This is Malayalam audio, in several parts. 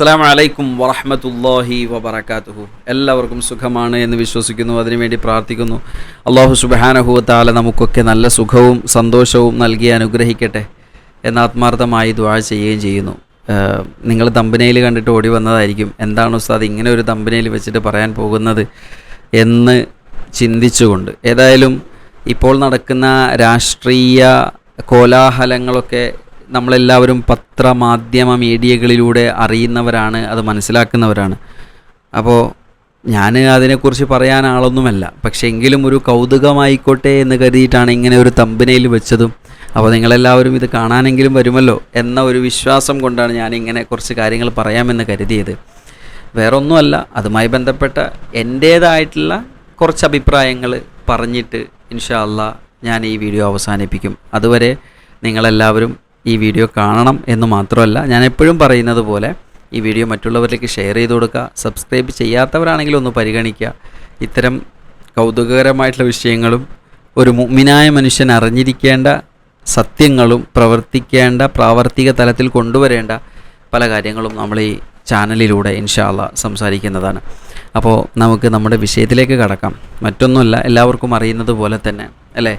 അസ്സാം വലൈക്കും വറഹമത്തല്ലാഹി വബർക്കാത്തുഹു എല്ലാവർക്കും സുഖമാണ് എന്ന് വിശ്വസിക്കുന്നു അതിനുവേണ്ടി പ്രാർത്ഥിക്കുന്നു. അള്ളാഹു സുബഹാനഹുവത്താല നമുക്കൊക്കെ നല്ല സുഖവും സന്തോഷവും നൽകി അനുഗ്രഹിക്കട്ടെ എന്ന് ആത്മാർത്ഥമായി ദ്വാ ചെയ്യുകയും ചെയ്യുന്നു. നിങ്ങൾ തമ്പനയിൽ കണ്ടിട്ട് ഓടി വന്നതായിരിക്കും. എന്താണ് ഉസ്താദ് ഇങ്ങനെ ഒരു തമ്പനയിൽ വെച്ചിട്ട് പറയാൻ പോകുന്നത് എന്ന് ചിന്തിച്ചുകൊണ്ട്. ഏതായാലും ഇപ്പോൾ നടക്കുന്ന രാഷ്ട്രീയ കോലാഹലങ്ങളൊക്കെ നമ്മളെല്ലാവരും പത്രമാധ്യമ മീഡിയകളിലൂടെ അറിയുന്നവരാണ് അത് മനസ്സിലാക്കുന്നവരാണ്. അപ്പോൾ ഞാൻ അതിനെക്കുറിച്ച് പറയാൻ ആളൊന്നുമല്ല. പക്ഷേ എങ്കിലും ഒരു കൗതുകമായിക്കോട്ടെ എന്ന് കരുതിയിട്ടാണ് ഇങ്ങനെ ഒരു തമ്പനയിൽ വെച്ചതും. അപ്പോൾ നിങ്ങളെല്ലാവരും ഇത് കാണാനെങ്കിലും വരുമല്ലോ എന്ന ഒരു വിശ്വാസം കൊണ്ടാണ് ഞാൻ ഇങ്ങനെ കുറച്ച് കാര്യങ്ങൾ പറയാമെന്ന് കരുതിയത്. വേറൊന്നുമല്ല അതുമായി ബന്ധപ്പെട്ട എന്റേതായിട്ടുള്ള കുറച്ച് അഭിപ്രായങ്ങൾ പറഞ്ഞിട്ട് ഇൻഷാല്ല ഞാൻ ഈ വീഡിയോ അവസാനിപ്പിക്കും. അതുവരെ നിങ്ങളെല്ലാവരും ഈ വീഡിയോ കാണണം എന്ന് മാത്രമല്ല ഞാൻ എപ്പോഴും പറയുന്നത് പോലെ ഈ വീഡിയോ മറ്റുള്ളവരിലേക്ക് ഷെയർ ചെയ്ത് കൊടുക്കുക സബ്സ്ക്രൈബ് ചെയ്യാത്തവരാണെങ്കിലും ഒന്ന് പരിഗണിക്കുക. ഇത്തരം കൗതുകകരമായിട്ടുള്ള വിഷയങ്ങളും ഒരു മുഗ്മിനായ മനുഷ്യൻ അറിഞ്ഞിരിക്കേണ്ട സത്യങ്ങളും പ്രവർത്തിക്കേണ്ട പ്രാവർത്തിക തലത്തിൽ കൊണ്ടുവരേണ്ട പല കാര്യങ്ങളും നമ്മൾ ഈ ചാനലിലൂടെ ഇൻഷാല്ല സംസാരിക്കുന്നതാണ്. അപ്പോൾ നമുക്ക് നമ്മുടെ വിഷയത്തിലേക്ക് കടക്കാം. മറ്റൊന്നുമല്ല എല്ലാവർക്കും അറിയുന്നത് പോലെ തന്നെ അല്ലേ?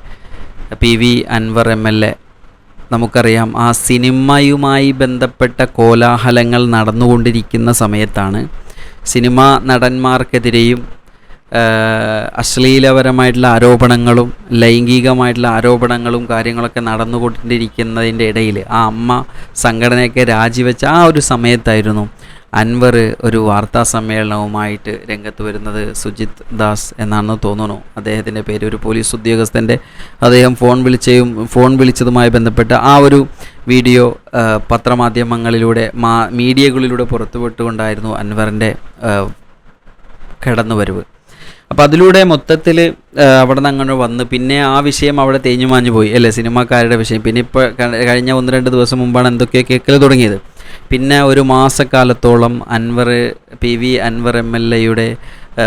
P V Anvar M L A നമുക്കറിയാം ആ സിനിമയുമായി ബന്ധപ്പെട്ട കോലാഹലങ്ങൾ നടന്നുകൊണ്ടിരിക്കുന്ന സമയത്താണ് സിനിമ നടന്മാർക്കെതിരെയും അശ്ലീലപരമായിട്ടുള്ള ആരോപണങ്ങളും ലൈംഗികമായിട്ടുള്ള ആരോപണങ്ങളും കാര്യങ്ങളൊക്കെ നടന്നുകൊണ്ടിരിക്കുന്നതിന്റെ ഇടയിൽ ആ അമ്മ സംഘടനയൊക്കെ രാജിവെച്ച ആ ഒരു സമയത്തായിരുന്നു. അൻവർ ഒരു വാർത്താ സമ്മേളനവുമായിട്ട് രംഗത്ത് വരുന്നത് സുജിത് ദാസ് എന്നാണെന്ന് തോന്നുന്നു. അദ്ദേഹത്തിന്റെ പേര് ഒരു പോലീസ് ഉദ്യോഗസ്ഥന്റെ അദ്ദേഹം ഫോൺ വിളിച്ചയും ഫോൺ വിളിച്ചതുമായി ബന്ധപ്പെട്ട ആ ഒരു വീഡിയോ പത്രമാധ്യമങ്ങളിലൂടെ മാ മീഡിയകളിലൂടെ പുറത്തുവിട്ടുകൊണ്ടായിരുന്നു അൻവറിന്റെ കടന്നുവരവ്. അപ്പോൾ അതിലൂടെ മൊത്തത്തിൽ അവിടെ നിന്ന് അങ്ങനെ വന്ന് പിന്നെ ആ വിഷയം അവിടെ തേഞ്ഞു മാഞ്ഞു പോയി അല്ലേ? സിനിമാക്കാരുടെ വിഷയം. പിന്നെ ഇപ്പോൾ കഴിഞ്ഞ ഒന്ന് രണ്ട് ദിവസം മുമ്പാണ് എന്തൊക്കെയോ കേൾക്കൽ തുടങ്ങിയത്. പിന്നെ ഒരു മാസക്കാലത്തോളം Anvar P V Anvar M L എയുടെ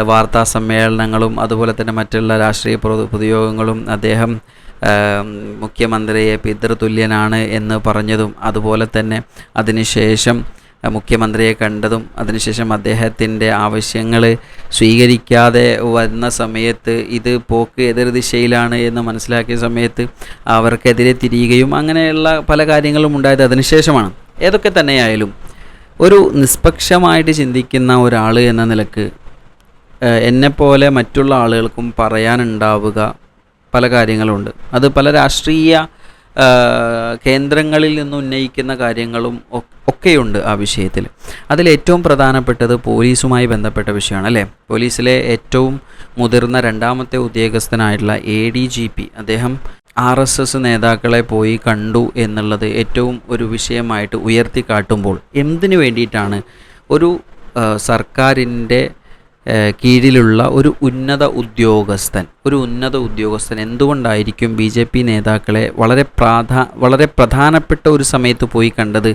വാർത്താ സമ്മേളനങ്ങളും അതുപോലെ തന്നെ മറ്റുള്ള രാഷ്ട്രീയ പൊതുയോഗങ്ങളും അദ്ദേഹം മുഖ്യമന്ത്രിയെ പിതൃതുല്യനാണ് എന്ന് പറഞ്ഞതും അതുപോലെ തന്നെ അതിനുശേഷം മുഖ്യമന്ത്രിയെ കണ്ടതും അതിനുശേഷം അദ്ദേഹത്തിന്റെ ആവശ്യങ്ങൾ സ്വീകരിക്കാതെ വന്ന സമയത്ത് ഇത് പോക്ക് എതിർ ദിശയിലാണ് എന്ന് മനസ്സിലാക്കിയ സമയത്ത് അവർക്കെതിരെ തിരിയുകയും അങ്ങനെയുള്ള പല കാര്യങ്ങളും ഉണ്ടായത് അതിനുശേഷമാണ്. ഏതൊക്കെ തന്നെയായാലും ഒരു നിഷ്പക്ഷമായിട്ട് ചിന്തിക്കുന്ന ഒരാൾ എന്ന നിലയ്ക്ക് എന്നെപ്പോലെ മറ്റുള്ള ആളുകൾക്കും പറയാനുണ്ടാവുക പല കാര്യങ്ങളുണ്ട്. അത് പല രാഷ്ട്രീയ കേന്ദ്രങ്ങളിൽ നിന്ന് ഉന്നയിക്കുന്ന കാര്യങ്ങളും ഒക്കെയുണ്ട് ആ വിഷയത്തിൽ അതിലേറ്റവും പ്രധാനപ്പെട്ടത് പോലീസുമായി ബന്ധപ്പെട്ട വിഷയമാണ് അല്ലേ? പോലീസിലെ ഏറ്റവും മുതിർന്ന രണ്ടാമത്തെ ഉദ്യോഗസ്ഥനായിട്ടുള്ള എ ഡി ജി പി അദ്ദേഹം ആർ എസ് എസ് നേതാക്കളെ പോയി കണ്ടു എന്നുള്ളത് ഏറ്റവും ഒരു വിഷയമായിട്ട് ഉയർത്തി കാട്ടുമ്പോൾ എന്തിനു വേണ്ടിയിട്ടാണ് ഒരു സർക്കാരിന്റെ കീഴിലുള്ള ഒരു ഉന്നത ഉദ്യോഗസ്ഥൻ ഒരു ഉന്നത ഉദ്യോഗസ്ഥൻ എന്തുകൊണ്ടായിരിക്കും ബി ജെ പി നേതാക്കളെ വളരെ പ്രാധാ വളരെ പ്രധാനപ്പെട്ട ഒരു സമയത്ത് പോയി കണ്ടത്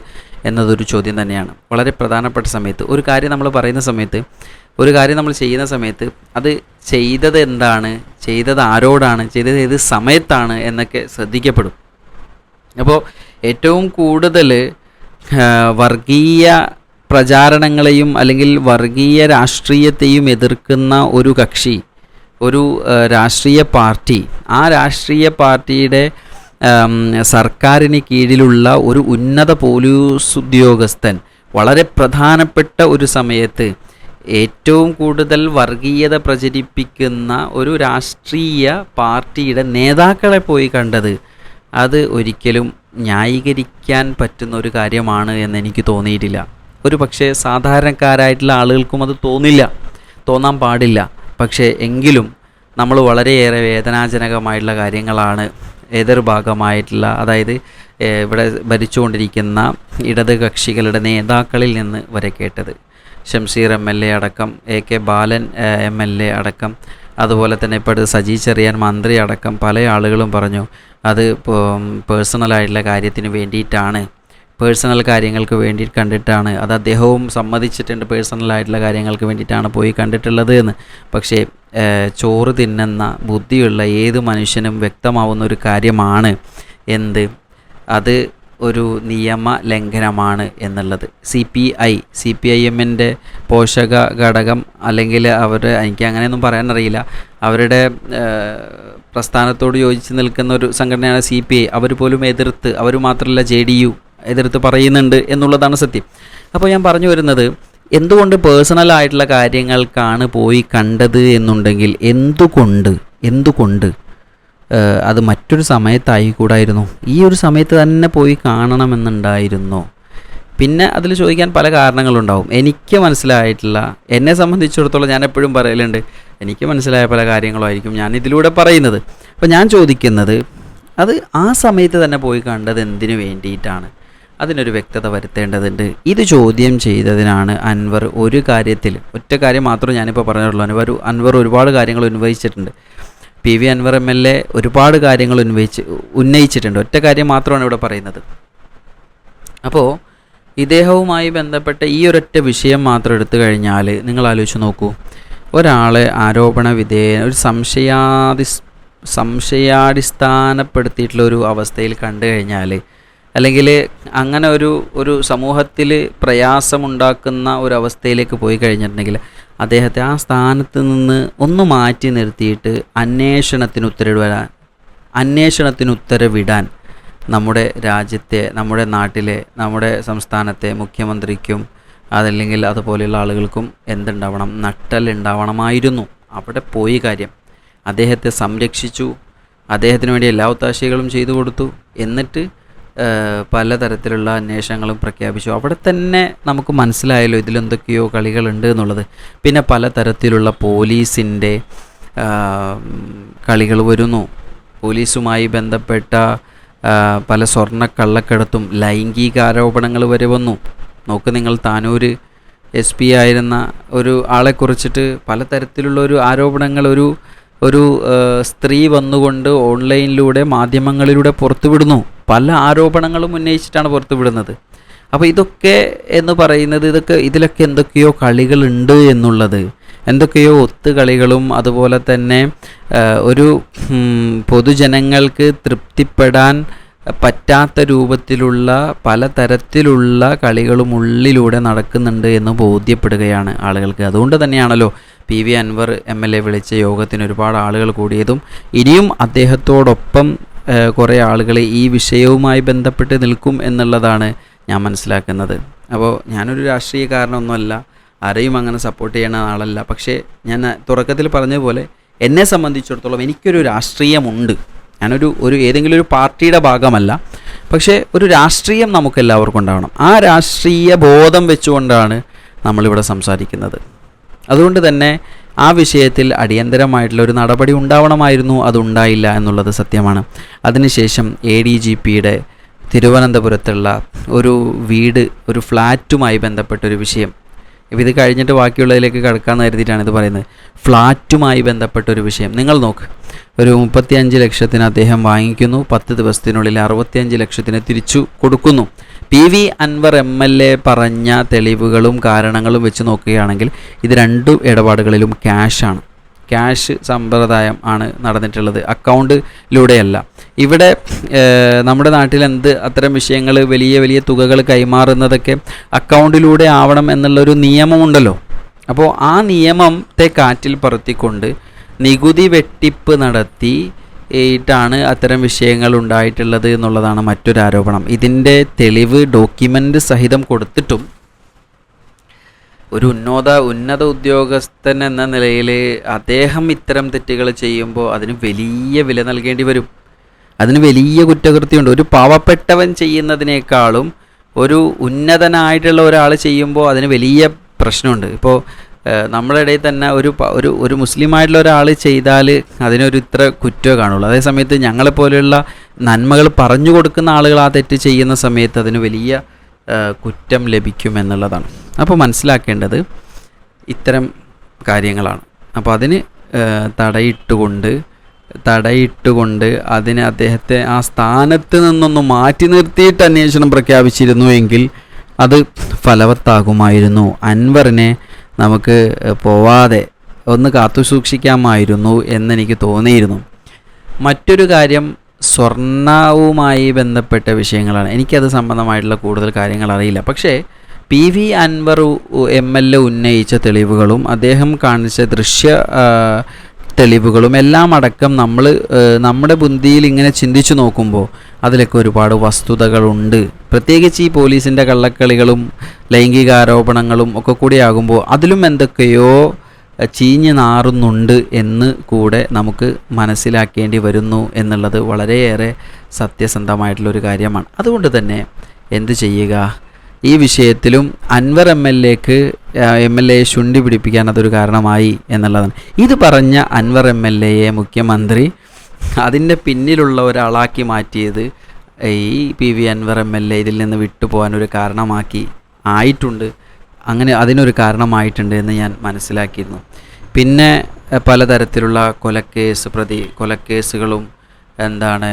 എന്നതൊരു ചോദ്യം തന്നെയാണ്. വളരെ പ്രധാനപ്പെട്ട സമയത്ത്. ഒരു കാര്യം നമ്മൾ പറയുന്ന സമയത്ത് ഒരു കാര്യം നമ്മൾ ചെയ്യുന്ന സമയത്ത് അത് ചെയ്തത് എന്താണ് ചെയ്തത് ആരോടാണ് ചെയ്തത് ഏത് സമയത്താണ് എന്നൊക്കെ ശ്രദ്ധിക്കപ്പെടും. അപ്പോൾ ഏറ്റവും കൂടുതൽ വർഗീയ പ്രചാരണങ്ങളെയും അല്ലെങ്കിൽ വർഗീയ രാഷ്ട്രീയത്തെയും എതിർക്കുന്ന ഒരു കക്ഷി ഒരു രാഷ്ട്രീയ പാർട്ടി ആ രാഷ്ട്രീയ പാർട്ടിയുടെ സർക്കാരിന് കീഴിലുള്ള ഒരു ഉന്നത പോലീസ് ഉദ്യോഗസ്ഥൻ വളരെ പ്രധാനപ്പെട്ട ഒരു സമയത്ത് ഏറ്റവും കൂടുതൽ വർഗീയത പ്രചരിപ്പിക്കുന്ന ഒരു രാഷ്ട്രീയ പാർട്ടിയുടെ നേതാക്കളെ പോയി കണ്ടത് അത് ഒരിക്കലും ന്യായീകരിക്കാൻ പറ്റുന്ന ഒരു കാര്യമാണ് എന്ന് എനിക്ക് തോന്നിയിട്ടില്ല. ഒരു പക്ഷേ സാധാരണക്കാരായിട്ടുള്ള ആളുകൾക്കും അത് തോന്നില്ല തോന്നാൻ പാടില്ല. പക്ഷേ എങ്കിലും നമ്മൾ വളരെയേറെ വേദനാജനകമായിട്ടുള്ള കാര്യങ്ങളാണ് എതിർഭാഗമായിട്ടുള്ള അതായത് ഇവിടെ ഭരിച്ചുകൊണ്ടിരിക്കുന്ന ഇടത് കക്ഷികളുടെ നേതാക്കളിൽ നിന്ന് വരെ കേട്ടത്. ഷംസീർ എം എൽ എ അടക്കം A K Balan M L A അടക്കം അതുപോലെ തന്നെ ഇപ്പോൾ സജി ചെറിയാൻ മന്ത്രി അടക്കം പല ആളുകളും പറഞ്ഞു അത് പേഴ്സണലായിട്ടുള്ള കാര്യത്തിന് വേണ്ടിയിട്ടാണ്. പേഴ്സണൽ കാര്യങ്ങൾക്ക് വേണ്ടി കണ്ടിട്ടാണ്. അത് അദ്ദേഹവും സമ്മതിച്ചിട്ടുണ്ട് പേഴ്സണലായിട്ടുള്ള കാര്യങ്ങൾക്ക് വേണ്ടിയിട്ടാണ് പോയി കണ്ടിട്ടുള്ളത് എന്ന്. പക്ഷേ ചോറ് തിന്നുന്ന ബുദ്ധിയുള്ള ഏത് മനുഷ്യനും വ്യക്തമാവുന്ന ഒരു കാര്യമാണ് എന്ത്? അത് ഒരു നിയമ ലംഘനമാണ് എന്നുള്ളത്. C P I C P I എമ്മിന്റെ പോഷക ഘടകം അല്ലെങ്കിൽ അവർ എനിക്ക് അങ്ങനെയൊന്നും പറയാനറിയില്ല. അവരുടെ പ്രസ്ഥാനത്തോട് യോജിച്ച് നിൽക്കുന്ന ഒരു സംഘടനയാണ് സി പി ഐ. അവർ പോലും എതിർത്ത് അവർ മാത്രമല്ല ജെ ഡി യു എതിർത്ത് പറയുന്നുണ്ട് എന്നുള്ളതാണ് സത്യം. അപ്പോൾ ഞാൻ പറഞ്ഞു വരുന്നത് എന്തുകൊണ്ട് പേഴ്സണൽ ആയിട്ടുള്ള കാര്യങ്ങൾക്കാണ് പോയി കണ്ടത് എന്നുണ്ടെങ്കിൽ എന്തുകൊണ്ട് എന്തുകൊണ്ട് അത് മറ്റൊരു സമയത്തായി സമയത്തായിക്കൂടായിരുന്നു. ഈ ഒരു സമയത്ത് തന്നെ പോയി കാണണമെന്നുണ്ടായിരുന്നു. പിന്നെ അതിൽ ചോദിക്കാൻ പല കാരണങ്ങളുണ്ടാവും. എനിക്ക് മനസ്സിലായിട്ടുള്ള എന്നെ സംബന്ധിച്ചിടത്തോളം ഞാൻ എപ്പോഴും പറയലുണ്ട് എനിക്ക് മനസ്സിലായ പല കാര്യങ്ങളുമായിരിക്കും ഞാൻ ഇതിലൂടെ പറയുന്നത്. അപ്പോൾ ഞാൻ ചോദിക്കുന്നത് അത് ആ സമയത്ത് തന്നെ പോയി കണ്ടത് എന്തിനു വേണ്ടിയിട്ടാണ്? അതിനൊരു വ്യക്തത വരുത്തേണ്ടതുണ്ട്. ഇത് ചോദ്യം ചെയ്തതിനാണ് അൻവർ ഒരു കാര്യത്തിൽ ഒറ്റ കാര്യം മാത്രമേ ഞാനിപ്പോൾ പറഞ്ഞിട്ടുള്ളൂ. അൻവർ അൻവർ ഒരുപാട് കാര്യങ്ങൾ ഉന്നയിച്ചിട്ടുണ്ട് P V Anvar M L A ഒരുപാട് കാര്യങ്ങൾ ഉന്നയിച്ച് ഉന്നയിച്ചിട്ടുണ്ട്. ഒറ്റ കാര്യം മാത്രമാണ് ഇവിടെ പറയുന്നത്. അപ്പോൾ ഇദ്ദേഹവുമായി ബന്ധപ്പെട്ട ഈ ഒരൊറ്റ വിഷയം മാത്രം എടുത്തു കഴിഞ്ഞാൽ നിങ്ങൾ ആലോചിച്ച് നോക്കൂ. ഒരാളെ ആരോപണ വിധേയ ഒരു സംശയാദി സംശയാടിസ്ഥാനപ്പെടുത്തിയിട്ടുള്ള ഒരു അവസ്ഥയിൽ കണ്ടു കഴിഞ്ഞാൽ അല്ലെങ്കിൽ അങ്ങനെ ഒരു ഒരു സമൂഹത്തിൽ പ്രയാസമുണ്ടാക്കുന്ന ഒരു അവസ്ഥയിലേക്ക് പോയി കഴിഞ്ഞിട്ടുണ്ടെങ്കിൽ അദ്ദേഹത്തെ ആ സ്ഥാനത്ത് നിന്ന് ഒന്ന് മാറ്റി നിർത്തിയിട്ട് അന്വേഷണത്തിന് ഉത്തരവിടാൻ അന്വേഷണത്തിന് ഉത്തരവിടാൻ നമ്മുടെ രാജ്യത്തെ നമ്മുടെ നാട്ടിലെ നമ്മുടെ സംസ്ഥാനത്തെ മുഖ്യമന്ത്രിക്കും അതല്ലെങ്കിൽ അതുപോലെയുള്ള ആളുകൾക്കും എന്തുണ്ടാവണം നട്ടലുണ്ടാവണമായിരുന്നു അവിടെ പോയി കാര്യം. അദ്ദേഹത്തെ സംരക്ഷിച്ചു. അദ്ദേഹത്തിന് വേണ്ടി എല്ലാ ഒത്താശകളും ചെയ്തു കൊടുത്തു. എന്നിട്ട് പലതരത്തിലുള്ള അന്വേഷണങ്ങളും പ്രഖ്യാപിച്ചു. അവിടെ തന്നെ നമുക്ക് മനസ്സിലായല്ലോ ഇതിലെന്തൊക്കെയോ കളികളുണ്ട് എന്നുള്ളത്. പിന്നെ പലതരത്തിലുള്ള പോലീസിന്റെ കളികൾ വരുന്നു. പോലീസുമായി ബന്ധപ്പെട്ട പല സ്വർണ കള്ളക്കടത്തും ലൈംഗിക ആരോപണങ്ങൾ വരെ വന്നു. നോക്ക് നിങ്ങൾ താനൂർ എസ് പി ആയിരുന്ന ഒരു ആളെ കുറിച്ചിട്ട് പലതരത്തിലുള്ള ഒരു ആരോപണങ്ങൾ ഒരു ഒരു സ്ത്രീ വന്നുകൊണ്ട് ഓൺലൈനിലൂടെ മാധ്യമങ്ങളിലൂടെ പുറത്തുവിടുന്നു. പല ആരോപണങ്ങളും ഉന്നയിച്ചിട്ടാണ് പുറത്തുവിടുന്നത്. അപ്പോൾ ഇതൊക്കെ എന്ന് പറയുന്നത് ഇതൊക്കെ ഇതിലൊക്കെ എന്തൊക്കെയോ കളികളുണ്ട് എന്നുള്ളത്. എന്തൊക്കെയോ ഒത്തുകളികളും അതുപോലെ തന്നെ ഒരു പൊതുജനങ്ങൾക്ക് തൃപ്തിപ്പെടാൻ പറ്റാത്ത രൂപത്തിലുള്ള പലതരത്തിലുള്ള കളികളും ഉള്ളിലൂടെ നടക്കുന്നുണ്ട് എന്ന് ബോധ്യപ്പെടുകയാണ് ആളുകൾക്ക്. അതുകൊണ്ട് തന്നെയാണല്ലോ P V Anvar M L A വിളിച്ച യോഗത്തിന് ഒരുപാട് ആളുകൾ കൂടിയതും ഇനിയും അദ്ദേഹത്തോടൊപ്പം കുറേ ആളുകൾ ഈ വിഷയവുമായി ബന്ധപ്പെട്ട് നിൽക്കും എന്നുള്ളതാണ് ഞാൻ മനസ്സിലാക്കുന്നത്. അപ്പോൾ ഞാനൊരു രാഷ്ട്രീയക്കാരനൊന്നുമല്ല ആരെയും അങ്ങനെ സപ്പോർട്ട് ചെയ്യുന്ന ആളല്ല. പക്ഷേ ഞാൻ തുടക്കത്തിൽ പറഞ്ഞ പോലെ എന്നെ സംബന്ധിച്ചിടത്തോളം എനിക്കൊരു രാഷ്ട്രീയമുണ്ട്. ഞാനൊരു ഒരു ഏതെങ്കിലും ഒരു പാർട്ടിയുടെ ഭാഗമല്ല. പക്ഷേ ഒരു രാഷ്ട്രീയം നമുക്ക് എല്ലാവർക്കും ഉണ്ടാവണം. ആ രാഷ്ട്രീയ ബോധം വെച്ചുകൊണ്ടാണ് നമ്മളിവിടെ സംസാരിക്കുന്നത്. അതുകൊണ്ട് തന്നെ ആ വിഷയത്തിൽ അടിയന്തരമായിട്ടുള്ള ഒരു നടപടി ഉണ്ടാവണമായിരുന്നു അതുണ്ടായില്ല എന്നുള്ളത് സത്യമാണ്. അതിനുശേഷം എ ഡി ജി പിയുടെ തിരുവനന്തപുരത്തുള്ള ഒരു വീട് ഒരു ഫ്ലാറ്റുമായി ബന്ധപ്പെട്ടൊരു വിഷയം ഇപ്പം ഇത് കഴിഞ്ഞിട്ട് ബാക്കിയുള്ളതിലേക്ക് കിടക്കാമെന്ന് കരുതിയിട്ടാണ് ഇത് പറയുന്നത്. ഫ്ലാറ്റുമായി ബന്ധപ്പെട്ട ഒരു വിഷയം. നിങ്ങൾ നോക്ക്. ഒരു മുപ്പത്തിയഞ്ച് ലക്ഷത്തിന് അദ്ദേഹം വാങ്ങിക്കുന്നു. പത്ത് ദിവസത്തിനുള്ളിൽ അറുപത്തിയഞ്ച് ലക്ഷത്തിന് തിരിച്ചു കൊടുക്കുന്നു. P V Anvar M L A പറഞ്ഞ തെളിവുകളും കാരണങ്ങളും വെച്ച് നോക്കുകയാണെങ്കിൽ ഇത് രണ്ടു ഇടപാടുകളിലും ക്യാഷാണ് ക്യാഷ് സമ്പ്രദായം ആണ് നടന്നിട്ടുള്ളത്. അക്കൗണ്ടിലൂടെയല്ല ഇവിടെ നമ്മുടെ നാട്ടിൽ എന്ത് അത്തരം വിഷയങ്ങൾ വലിയ വലിയ തുകകൾ കൈമാറുന്നതൊക്കെ അക്കൗണ്ടിലൂടെ ആവണം എന്നുള്ളൊരു നിയമമുണ്ടല്ലോ. അപ്പോൾ ആ നിയമത്തെ കാറ്റിൽ പറത്തിക്കൊണ്ട് നികുതി വെട്ടിപ്പ് നടത്തി ാണ് അത്തരം വിഷയങ്ങൾ ഉണ്ടായിട്ടുള്ളത് എന്നുള്ളതാണ് മറ്റൊരു ആരോപണം ഇതിന്റെ തെളിവ് ഡോക്യുമെന്റ് സഹിതം കൊടുത്തിട്ടും ഒരു ഉന്നത ഉന്നത ഉദ്യോഗസ്ഥൻ എന്ന നിലയിൽ അദ്ദേഹം ഇത്തരം തെറ്റുകൾ ചെയ്യുമ്പോൾ അതിന് വലിയ വില നൽകേണ്ടി വരും. അതിന് വലിയ കുറ്റകൃത്യമുണ്ട്. ഒരു പാവപ്പെട്ടവൻ ചെയ്യുന്നതിനേക്കാളും ഒരു ഉന്നതനായിട്ടുള്ള ഒരാൾ ചെയ്യുമ്പോൾ അതിന് വലിയ പ്രശ്നമുണ്ട്. ഇപ്പോൾ നമ്മുടെ ഇടയിൽ തന്നെ ഒരു ഒരു ഒരു മുസ്ലിമായിട്ടുള്ള ഒരാൾ ചെയ്താൽ അതിനൊരു ഇത്ര കുറ്റമേ കാണുള്ളൂ. അതേസമയത്ത് ഞങ്ങളെപ്പോലെയുള്ള നന്മകൾ പറഞ്ഞു കൊടുക്കുന്ന ആളുകൾ ആ തെറ്റ് ചെയ്യുന്ന സമയത്ത് അതിന് വലിയ കുറ്റം ലഭിക്കും എന്നുള്ളതാണ് അപ്പോൾ മനസ്സിലാക്കേണ്ടത് ഇത്തരം കാര്യങ്ങളാണ്. അപ്പോൾ അതിന് തടയിട്ടുകൊണ്ട് തടയിട്ടുകൊണ്ട് അതിന് അദ്ദേഹത്തെ ആ സ്ഥാനത്ത് നിന്നൊന്ന് മാറ്റി നിർത്തിയിട്ട് അന്വേഷണം പ്രഖ്യാപിച്ചിരുന്നു എങ്കിൽ അത് ഫലവത്താകുമായിരുന്നു. അൻവറിനെ നമുക്ക് പോവാതെ ഒന്ന് കാത്തു സൂക്ഷിക്കാമായിരുന്നു എന്നെനിക്ക് തോന്നിയിരുന്നു. മറ്റൊരു കാര്യം സ്വർണവുമായി ബന്ധപ്പെട്ട വിഷയങ്ങളാണ്. എനിക്കത് സംബന്ധമായിട്ടുള്ള കൂടുതൽ കാര്യങ്ങൾ അറിയില്ല. പക്ഷേ P V Anvar M L A ഉന്നയിച്ച തെളിവുകളും അദ്ദേഹം കാണിച്ച ദൃശ്യ തെളിവുകളും എല്ലാം അടക്കം നമ്മൾ നമ്മുടെ ബുദ്ധിയിൽ ഇങ്ങനെ ചിന്തിച്ചു നോക്കുമ്പോൾ അതിലൊക്കെ ഒരുപാട് വസ്തുതകളുണ്ട്. പ്രത്യേകിച്ച് ഈ പോലീസിന്റെ കള്ളക്കളികളും ലൈംഗിക ആരോപണങ്ങളും ഒക്കെ കൂടി ആകുമ്പോൾ അതിലും എന്തൊക്കെയോ ചീഞ്ഞു നാറുന്നുണ്ട് എന്ന് കൂടെ നമുക്ക് മനസ്സിലാക്കേണ്ടി വരുന്നു എന്നുള്ളത് വളരെയേറെ സത്യസന്ധമായിട്ടുള്ളൊരു കാര്യമാണ്. അതുകൊണ്ട് തന്നെ എന്ത് ചെയ്യുക? ഈ വിഷയത്തിലും അൻവർ എം എൽ എക്ക് എം എൽ എ ശുണ്ടി പിടിപ്പിക്കാൻ അതൊരു കാരണമായി എന്നുള്ളതാണ്. ഇത് പറഞ്ഞ അൻവർ എം എൽ എയെ മുഖ്യമന്ത്രി അതിന്റെ പിന്നിലുള്ള ഒരാളാക്കി മാറ്റിയത് ഈ P V Anvar M L A ഇതിൽ നിന്ന് വിട്ടുപോകാൻ ഒരു കാരണമാക്കി ആയിട്ടുണ്ട്. അങ്ങനെ അതിനൊരു കാരണമായിട്ടുണ്ട് എന്ന് ഞാൻ മനസ്സിലാക്കിയിരുന്നു. പിന്നെ പലതരത്തിലുള്ള കൊലക്കേസ് പ്രതി കൊലക്കേസുകളും എന്താണ്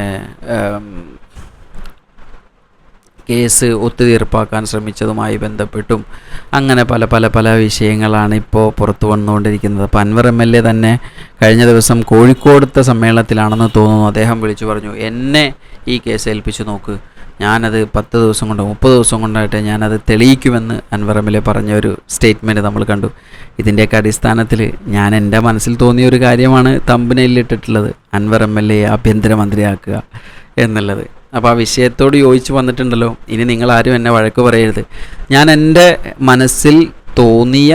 കേസ് ഒത്തുതീർപ്പാക്കാൻ ശ്രമിച്ചതുമായി ബന്ധപ്പെട്ടും അങ്ങനെ പല പല പല വിഷയങ്ങളാണ് ഇപ്പോൾ പുറത്തു വന്നുകൊണ്ടിരിക്കുന്നത്. അപ്പോൾ അൻവർ എം എൽ എ തന്നെ കഴിഞ്ഞ ദിവസം കോഴിക്കോടത്തെ സമ്മേളനത്തിലാണെന്ന് തോന്നുന്നു. അദ്ദേഹം വിളിച്ചു പറഞ്ഞു എന്നെ ഈ കേസ് ഏൽപ്പിച്ചു നോക്ക്. ഞാനത് പത്ത് ദിവസം കൊണ്ടോ മുപ്പത് ദിവസം കൊണ്ടായിട്ട് ഞാനത് തെളിയിക്കുമെന്ന് അൻവർ എം എൽ എ പറഞ്ഞ ഒരു സ്റ്റേറ്റ്മെന്റ് നമ്മൾ കണ്ടു. ഇതിന്റെയൊക്കെ അടിസ്ഥാനത്തിൽ ഞാൻ എന്റെ മനസ്സിൽ തോന്നിയ ഒരു കാര്യമാണ് തമ്പനയിലിട്ടിട്ടുള്ളത് അൻവർ എം എൽ എ ആഭ്യന്തരമന്ത്രിയാക്കുക എന്നുള്ളത്. അപ്പോൾ ആ വിഷയത്തോട് യോജിച്ച് വന്നിട്ടുണ്ടല്ലോ. ഇനി നിങ്ങൾ ആരും എന്നെ വഴക്ക് പറയരുത്. ഞാൻ എന്റെ മനസ്സിൽ തോന്നിയ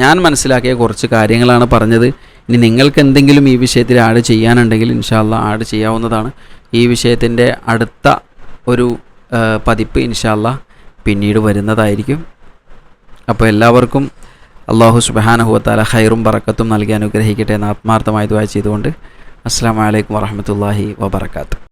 ഞാൻ മനസ്സിലാക്കിയ കുറച്ച് കാര്യങ്ങളാണ് പറഞ്ഞത്. ഇനി നിങ്ങൾക്ക് എന്തെങ്കിലും ഈ വിഷയത്തിൽ ആഡ് ചെയ്യാനുണ്ടെങ്കിൽ ഇൻഷാല്ല ആഡ് ചെയ്യാവുന്നതാണ്. ഈ വിഷയത്തിന്റെ അടുത്ത ഒരു പതിപ്പ് ഇൻഷാല്ല പിന്നീട് വരുന്നതായിരിക്കും. അപ്പോൾ എല്ലാവർക്കും അള്ളാഹു സുബാനഹുവത്താല ഹൈറും ബറക്കത്തും നൽകി അനുഗ്രഹിക്കട്ടെ എന്ന് ആത്മാർത്ഥമായി ദ്വാ ചെയ്തുകൊണ്ട്. അസ്സാം വലൈക്കും വറഹമത്തല്ലാഹി വബർക്കാത്തു